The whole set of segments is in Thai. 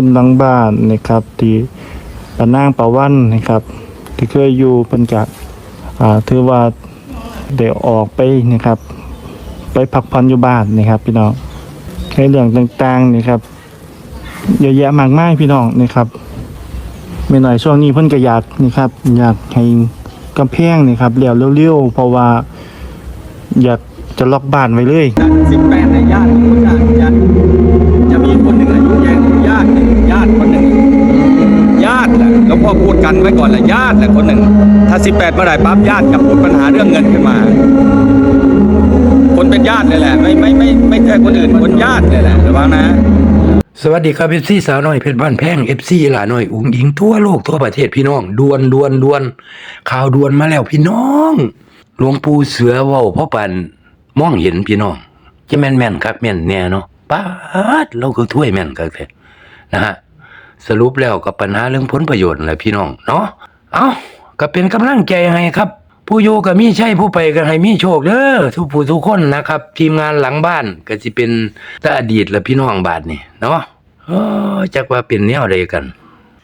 เป็นหลังบ้านนะครับที่ปนางปาวันนะครับ ที่เคยอยู่เพิ่นกะถือว่าได้ออกไปนะครับ ไปพักผ่อนอยู่บ้านนะครับ พี่น้องในเรื่องต่างๆนี่ครับเยอะแยะมากมายพี่น้องนะครับไม่หน่อยช่วงนี้เพิ่นก็อยากนี่ครับ อยากให้กำแพงนี่ครับเลี้ยวเร็วๆเพราะว่าอยากจะล็อกบ้านไว้เลยสิบแปดในญาติของญาติญาจะมีคนหนึ่งอายุแย่ญาติหนึ่งญาติคนหนึ่งญาติ แหละแล้วพ่อพูดกันไว้ก่อนแหละญาติแหละคนหนึ่ง ถ้าสิบแปดเมื่อไหร่ปั๊บญาติกับพูดปัญหาเรื่องเงินขึ้นมา คนเป็นญาติเลยแหละ ไม่ไม่ไม่ไม่ใช่คนอื่นคนญาติเลยแหละระวังนะสวัสดีครับเอฟซีสาวน้อยเพชรบ้านแพงเอฟซีหลาน้อยอุ้งอิงทั่วโลกทั่วประเทศพี่น้องดวนดวนดวนข่าวดวนมาแล้วพี่น้องหลวงปู่เสือเว้าพ่อปันมองเห็นพี่น้องจะแม่นแม่นครับแม่นแน่เนาะป้าดเราก็ถ้วยแม่นกันเลยนะฮะ สรุปแล้วกับปัญหาเรื่องผลประโยชน์แหละพี่น้องเนาะเอ้าก็เป็นกำลังใจให้ครับ ผู้อยู่ก็มีใช่ผู้ไปก็ให้มีโชคเด้อทุกผู้ทุกคนนะครับ ทีมงานหลังบ้านก็สิเป็นแต่อดีตและพี่น้องบาดนี่เนาะเออจักว่าเป็นแนวใดกัน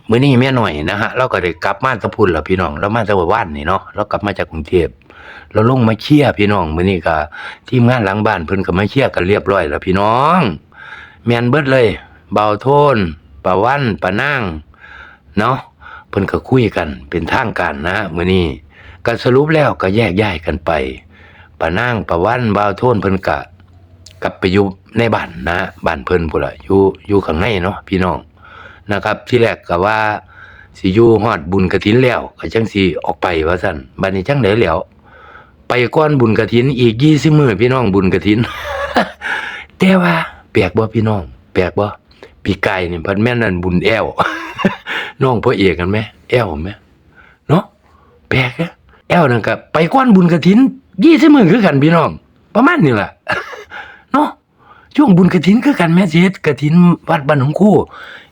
มื้อนี้แม่หน่อยนะฮะเราก็ได้กลับมาตะพุ่นล้วพี่น้องเรามาตะวันวานนี่เนาะเรากลับมาจากกรุงเทพเราลงมาเชียร์พี่น้องมื้อนี้ก็ทีมงานหลังบ้านเพิ่นก็มาเชียร์กันเรียบร้อยแล้วพี่น้อง แม่นเบิดเลย เบาโทน ป้าวันป้านางเนาะเพิ่นก็คุยกันเป็นทางการนะมื้อนี้ก็สรุปแล้วก็แยกย้ายกันไปป้านางป้าวันเบาโทนเพิ่นก็กลับไปอยู่ในบ้านนะบ้านเพิ่นพุ่นล่ะอยู่อยู่ข้างในเนาะพี่น้องนะครับ ที่แรกก็ว่าสิอยู่ฮอดบุญกฐินแล้วก็จังสิออกไปว่าซั่นบัดนี้จังได๋แล้วไปก่อนบุญกฐินอีก20มื้อพี่น้องบุญกฐิน แต่ว่าแปลกบ่พี่น้อง แปลกบ่ ปีกายนี่เพิ่นแม่นั่นบุญแอวน้องพ่อเอกกันไหมแอวไหมเนาะแปลกอะแอวนั่นก็ไปก่อนบุญกฐิน20มื้อคือกันพี่น้อง ประมาณนี้แหละเนาะช่วงบุญกระถินคือกันแม่เฮ็ดกระถินวัดบ้านหนองคู่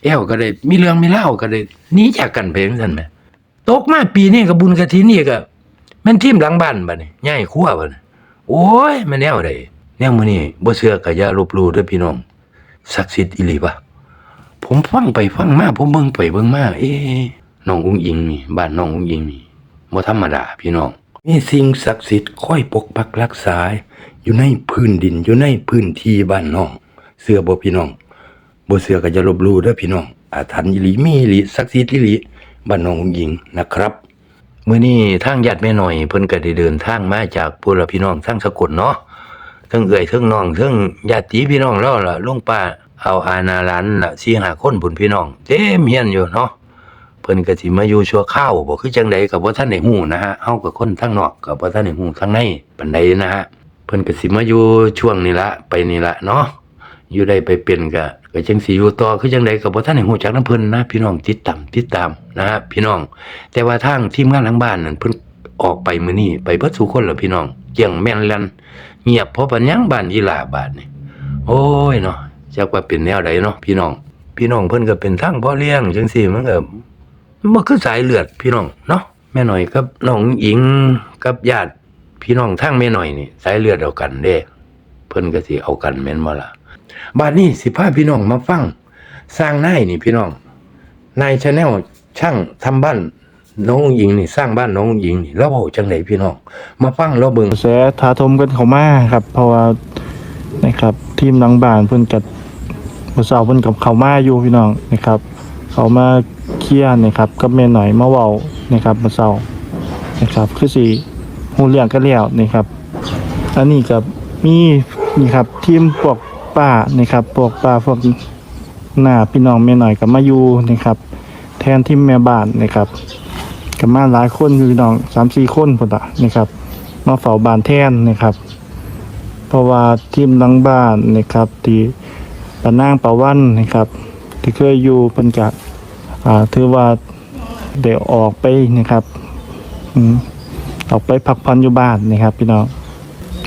แอวก็ได้มีเรื่องมีเล่าก็ได้หนีจากกันไปจังซั่นแหมตกมาปีนี้ก็บุญกระถินอีกอะแม่นทีมหลังบ้านบัดนี้ย้ายครัวบัดนี้โอ้ยแม่นแนวใดแนวมือนี้บ่เชื่อก็อย่าลบลู่ด้อพี่น้องศักดิ์สิทธิ์อีหลีปะ ผมฟังไปฟังมาผมเบิ่งไปเบิ่งมาเอ๊ะน้องอุ้งอิงนี่บ้านน้องอุ้งอิงนี่บ่ธรรมดาพี่น้องมีสิ่งศักดิ์สิทธิ์คอยปกปักรักษา อยู่ในพื้นดินอยู่ในพื้นที่บ้านน้อง เสื้อบ่พี่น้องบ่เสื้อก็จะลบลู่เด้อพี่น้องอาถรรพ์อีหลีมีอีหลีศักดิ์สิทธิ์อีหลีบ้านน้องหญิงนะครับมื้อนี้ทางญาติแม่หน้อยเพิ่นก็ได้เดินทางมาจากพวกเราพี่น้องทางสกลเนาะทั้งเอื้อยทั้งน้องทั้งญาติพี่น้องเราล่ะลุงป้า เอาอาณาลานล่ะ4 5คนพุ่นพี่น้องเต็มเฮียนอยู่เนาะเพิ่นก็สิมาอยู่ชั่วคราวบ่คือจังใดก็บ่ทันได้ฮู้นะฮะเฮาก็คนทางนอกก็บ่ทันได้ฮู้ทางในปานใดนะฮะเพิ่นก็สิมาอยู่ช่วงนี้ละไปนี่ละเนาะอยู่ได้ไปเป็นก็ก็จังสิอยู่ต่อคือจังใดก็บ่ทันได้ฮู้จักนํเพิ่นนะพี่น้องติดตามติดตามนะฮะพี่น้อง แต่ว่าทางทีมงานหลังบ้านนั่นเพิ่นออกไปมื้อนี้ไปเบิดทุกคนล้วพี่น้องเกี่ยงแม่นแล่นเงียบเพราะปัญญังบ้านอีหลาบาดนี่โอ้ยเนาะ จักว่าเป็นแนวใดเนาะพี่น้อง พี่น้องเพิ่นก็เป็นทางพ่อเลี้ยงจังซี่มันก็มันคือสายเลือดพี่น้องเนาะแม่หน่อยกับน้องอิงกับญาติพี่น้องทั้งแม่หน่อยนี่สายเลือดเดียวกันเด้เพิ่นก็สิเอากันแม่นบ่ล่ะบาดนี้สิพาพี่น้องมาฟัง สร้างนายนี่พี่น้องนายชาแนลช่างทำบ้านน้องหญิงนี่สร้างบ้านน้องหญิงนี่แล้วเว้าจังไดพี่น้อง มาฟังแล้วเบิ่งกระแสทาทมกันเข้ามาครับ เพราะว่านะครับ ทีมหลังบ้านเพิ่นกัด บ่เซาเพิ่นกับเขามาอยู่พี่น้องนะครับ เขามาเคลียร์นะครับกับแม่หน่อยมาเว้านะครับบ่เซานะครับคือสิฮู้เรื่องกันแล้วนะครับอันนี้กับมีนี่ครับทีมพวกป้านะครับพวกป้าพวกหน้าพี่น้องแม่หน่อยก็มาอยู่นะครับ แทนทีมแม่บ้านนะครับก็มาหลายคนอยู่พี่น้อง3-4คนพุ่นละนะครับมาเฝ้าบ้านแทนนะครับ เพราะว่าทีมหลังบ้านนะครับที่ ปนางปาวันนะครับ ที่เคยอยู่เพิ่นกะถือว่าได้ออกไปนะครับอออกไปพักผ่อนอยู่บ้านนะครับ พี่น้อง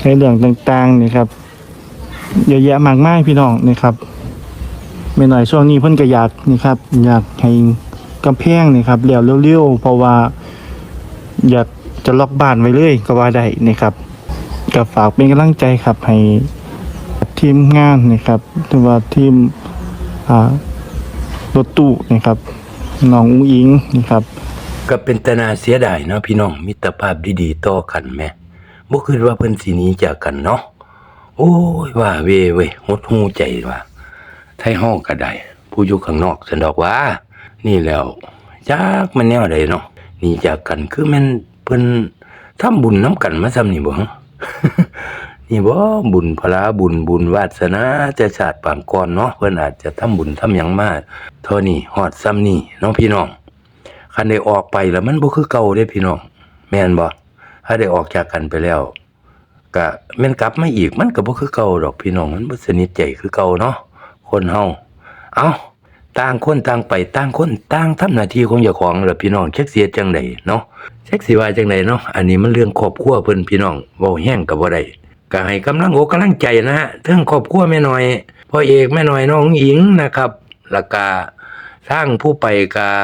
ในเรื่องต่างๆนี่ครับเยอะแยะมากมายพี่น้องนะครับไม่หน่อยช่วงนี้เพิ่นก็อยากนี่ครับ อยากให้กำแพงนี่ครับเลี้ยวเร็วๆเพราะว่า อยากจะล็อกบ้านไว้เลยก็ว่าได้นะครับก็ฝากเป็นกำลังใจครับให้ ทีมงานนะครับหรือว่าทีมอ่ารถตู้นะครับน้องอุ้งอิงนะครับ ก็เป็นตนาเสียดายเนาะพี่น้องมิตรภาพดีๆต่อกันแม่บ่คิดว่าเพิ่นสินี้จากกันเนาะโอ้ยว่าเวเว้หดหูใจว่าไทยห้องก็ได้ผู้อยู่ข้างนอกสันดอกว่า นี่แล้วจักมันแนวใดเนาะนี่จากกันคือแม่นเพิ่นทำบุญน้ำกันมาซ้ำนี่บ่ นี่บ่บุญพลาบุญบุญวาสนาแต่ชาติปางก่อนเนาะเพิ่นอาจจะทำบุญทำหยังมาเท่านี้ฮอดซ้ำนี่เนาะพี่น้องคันได้ออกไปแล้วมันบ่คือเก่าเด้พี่น้องแม่นบ่ถ้าได้ออกจากกันไปแล้วก็แม่นกลับมาอีกมันก็บ่คือเก่าดอกพี่น้องมันบ่สนิทใจคือเก่าเนาะคนเฮาเอ้าต่างคนต่างไปต่างคนต่างทำหน้าที่ของเจ้าของแล้วพี่น้องจักเสียจังไดเนาะจักสิว่าจังไดเนาะอันนี้มันเรื่องครอบครัวเพิ่นพี่น้องเว้าแห้งก็บ่ได้ ก็ให้กำลังอกกำลังใจนะฮะเรื่องครอบครัวแม่น้อยพ่อเอกแม่น้อยน้องหญิงนะครับแล้วก็ทางผู้ไปกับ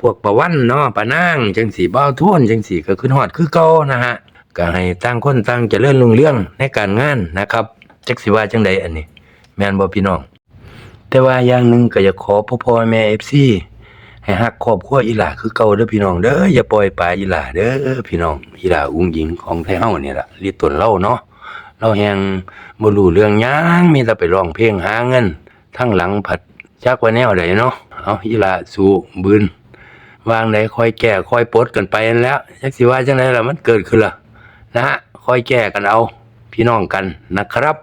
พวกประวันเนาะปะนางจังสีเบ้าท่วนจังสีก็ขึ้นฮอดคือเก่านะฮะก็ให้ต่างคนต่างเจริญรุ่งเรื่องในการงานนะครับจักสิว่าจังใดอันนี้ แม่นบ่พี่น้อง แต่ว่าอย่างหนึ่งก็อยากขอพ่อพ่อแม่ FC ให้ฮักครอบครัวอีหล่าคือเก่าเด้อพี่น้องเด้ออย่าปล่อยปลาอีหล่าเด้อพี่น้องอีหล่าอุ้งหญิงของไทยเฮานี่ล่ะลิตนเล่าเนาะ เราแฮงบ่รู้เรื่องหยังมีแต่ไปร้องเพลงหาเงินทั้งหลังผัดจักว่าแนวใดเนาะเอาอีละสู่บืนวางใดค่อยแก้ค่อยปลดกันไปแล้วจักสิว่าจังไดล่ะมันเกิดขึ้นละนะฮะค่อยแก้กันเอาพี่น้องกันนะครับ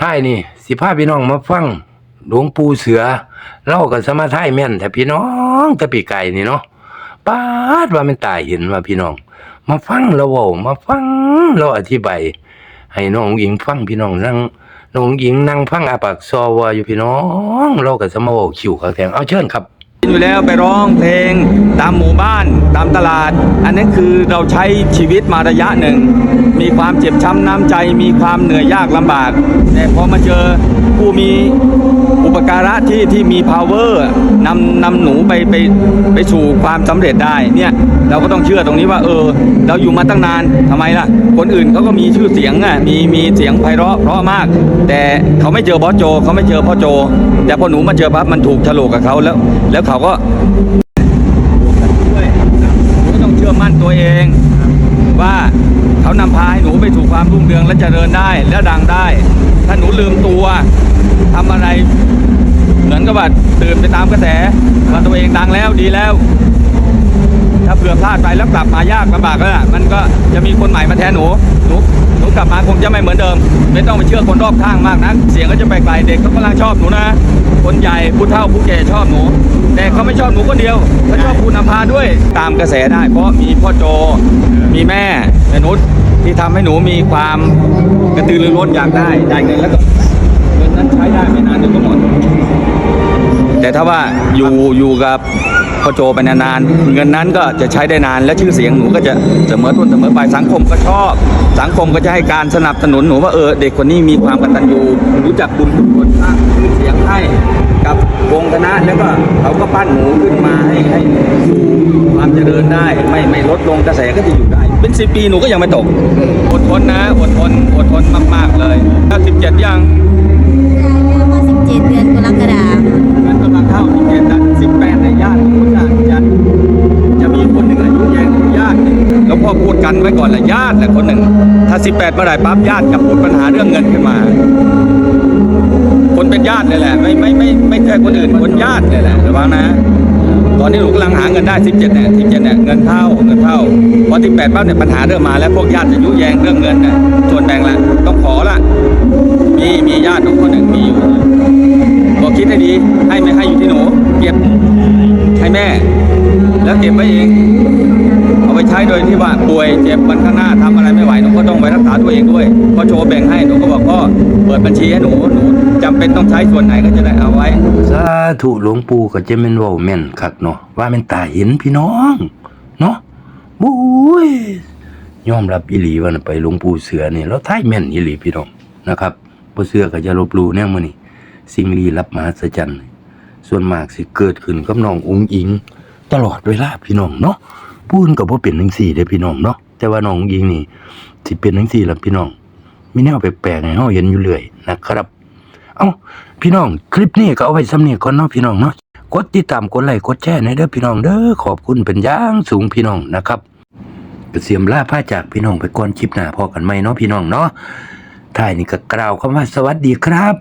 ท้ายนี่สิพาพี่น้องมาฟังหลวงปู่เสือเล่ากันสมาท้ายแม่นแต่พี่น้องตะปีไก่นี่เนาะปาดว่ามันตายเห็นว่าพี่น้อง มาฟังเราเว้ามาฟังเราอธิบาย ให้น้องหญิงฟังพี่น้องนั่งน้องหญิงนั่งฟังอาปากซอวาอยู่พี่น้องเราก็สมาบอกคิวข้างแทงเอาเชิญครับอยู่แล้วไปร้องเพลงตามหมู่บ้านตามตลาด อันนั้นคือเราใช้ชีวิตมาระยะหนึ่ง มีความเจ็บช้ำน้ำใจ มีความเหนื่อยยากลำบาก แต่พอมาเจอผู้มี ปการะที่ที่มี power นำนำหนูไปไปไปสู่ความสำเร็จได้เนี่ยเราก็ต้องเชื่อตรงนี้ว่า เออ เราอยู่มาตั้งนานทำไมล่ะ คนอื่นเขาก็มีชื่อเสียงอะมีมีเสียงไพเราะเพราะมาก แต่เขาไม่เจอบอสโจเขาไม่เจอพ่อโจ แต่พอหนูมาเจอปั๊บมันถูกฉลกกับเขาแล้ว แล้วเขาก็ด้วยหนูก็ต้องเชื่อมั่นตัวเองว่าเขานำพาให้หนูไปสู่ความรุ่งเรืองและเจริญได้และดังได้ ถ้าหนูลืมตัวทำอะไร เหมือนกับว่าตื่นไปตามกระแสว่าตัวเองดังแล้วดีแล้ว ถ้าเผื่อพลาดไปแล้วกลับมายากลำบากแล้วล่ะมันก็จะมีคนใหม่มาแทนหนูหนูหนูกลับมาคงจะไม่เหมือนเดิม ไม่ต้องไปเชื่อคนรอบข้างมากนะเสียงก็จะไปไกลเด็กเขากำลังชอบหนูนะคนใหญ่ผู้เฒ่าผู้แก่ชอบหนู แต่เขาไม่ชอบหนูคนเดียวเขาชอบคุณนำพาด้วยตามกระแสได้ เพราะมีพ่อโจมีแม่แม่นุช ที่ทำให้หนูมีความกระตือรือร้นอยากได้ได้เงินแล้วก็เงินนั้นใช้ได้ไม่นานเดี๋ยวก็หมดแต่ถ้าว่าอยู่อยู่กับพ่อโจไปนานๆเงินนั้นก็จะใช้ได้นาน และชื่อเสียงหนูก็จะเสมอต้นเสมอปลายสังคมก็ชอบ สังคมก็จะให้การสนับสนุนหนูว่าเออเด็กคนนี้มีความกตัญญูรู้จักบุญคุณคนสร้างชื่อเสียงให้กับวงคณะแล้วก็เขาก็ปั้นหนูขึ้นมาให้ให้ความเจริญได้ ไม่ไม่ลดลงกระแสก็จะอยู่ได้ เป็นสิปีหนูก็ยังไม่ตก อดทนนะ อดทน อดทนมาก ๆ เลยถ้าสิบเจ็ดยังว่า17เดือนกรกฎาคมมันกำลังเข้าที่เจ็ดดันสิบแปดในญาติของคุณจะจะจะมีคนหนึ่งอายุแย่งญาติหนึ่งแล้วพ่อพูดกันไว้ก่อนแหละญาติแหละคนหนึ่ง ถ้าสิบแปดเมื่อไหร่ปั๊บญาติจะพูดปัญหาเรื่องเงินขึ้นมา คนเป็นญาติเลยแหละ ไม่ไม่ไม่ไม่ใช่คนอื่นคนญาติเลยแหละระวังนะ ตอนนี้หนูกำลังหาเงินได้ 17เนี่ย17เนี่ยเงินเข้าเงินเข้าพอ18ปั๊บเนี่ยปัญหาเริ่มมาแล้วพวกญาติจะยุแยงเรื่องเงินเนี่ยส่วนแบ่งละต้องขอละมีมีญาติทุกคนหนึ่งมีอยู่บอกคิดให้ดีให้ไม่ให้อยู่ที่หนูเก็บให้แม่ แล้วเก็บไว้เองเอาไปใช้โดยที่ว่าป่วยเจ็บวันข้างหน้าทำอะไรไม่ไหวหนูก็ต้องไปรักษาตัวเองด้วยพอโชว์แบ่งให้หนูก็บอกพ่อเปิดบัญชีให้หนูหนู จำเป็นต้องใช้ส่วนไหนก็จะได้เอาไว้ สาธุหลวงปู่ก็จะแม่นว้าแม่นคักเนาะว่าแม่นตาเห็นพี่น้องเนาะบุ้ยยอมรับอีหลีว่าน่ะไปหลวงปู่เสือนี่เราท้ายแม่นอีหลีพี่น้องนะครับบ่เสือก็จะลบลู่แนวมื้อนี้สิ่งลี้ลับมหัศจรรย์ส่วนมากสิเกิดขึ้นกับน้องอุ๋งอิง ตลอดเวลาพี่น้องเนาะพูนก็บ่าเป็นจังซี่เด้พี่น้องเนาะแต่ว่าน้องอุ๋งอิงนี่สิเป็นจังซี่ละพี่น้องมีแนวแปลกๆให้เฮาเห็นอยู่เรื่อยนะครับ เอ้าพี่น้องคลิปนี้ก็เอาไว้สำเนียก่อนเนาะพี่น้องเนาะกดติดตามกดไลค์กดแชร์ในเด้อพี่น้องเด้อขอบคุณเป็นอย่างสูงพี่น้องนะครับเสียมล่าผ้าจากพี่น้องไปก่อนคลิปหน้าพอกันไหมเนาะพี่น้องเนาะท้ายนี่ก็กล่าวคำว่าสวัสดีครับ